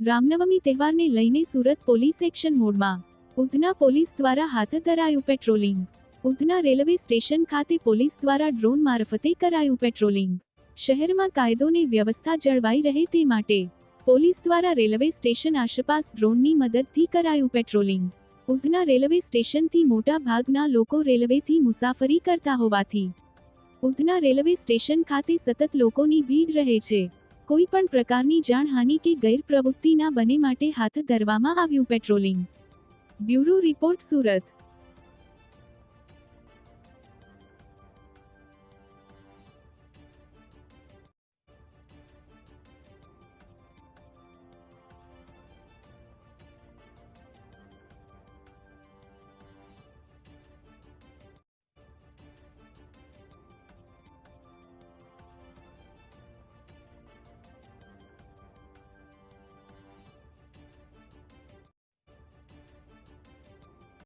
રામનવમી તહેવારને લઈને Surat police action મોડમાં. ઉધના પોલીસ દ્વારા હાથ ધરાયું પેટ્રોલિંગ. ઉધના રેલવે સ્ટેશન ખાતે પોલીસ દ્વારા ડ્રોન મારફતે કરાયું પેટ્રોલિંગ. શહેરમાં કાયદોની વ્યવસ્થા જળવાઈ રહે તે માટે, પોલીસ દ્વારા રેલવે સ્ટેશન આસપાસ ડ્રોનની મદદથી કરાયું પેટ્રોલિંગ. ઉધના રેલવે સ્ટેશનથી મોટા ભાગના લોકો રેલવેથી મુસાફરી કરતા હોવાથી, ઉધના રેલવે સ્ટેશન ખાતે સતત લોકોની ભીડ રહે છે. કોઈ પણ પ્રકારની જાનહાનિ કે ગેરપ્રવૃત્તિ ના બને માટે હાથ ધરવામાં આવ્યું પેટ્રોલિંગ. Bureau report Surat.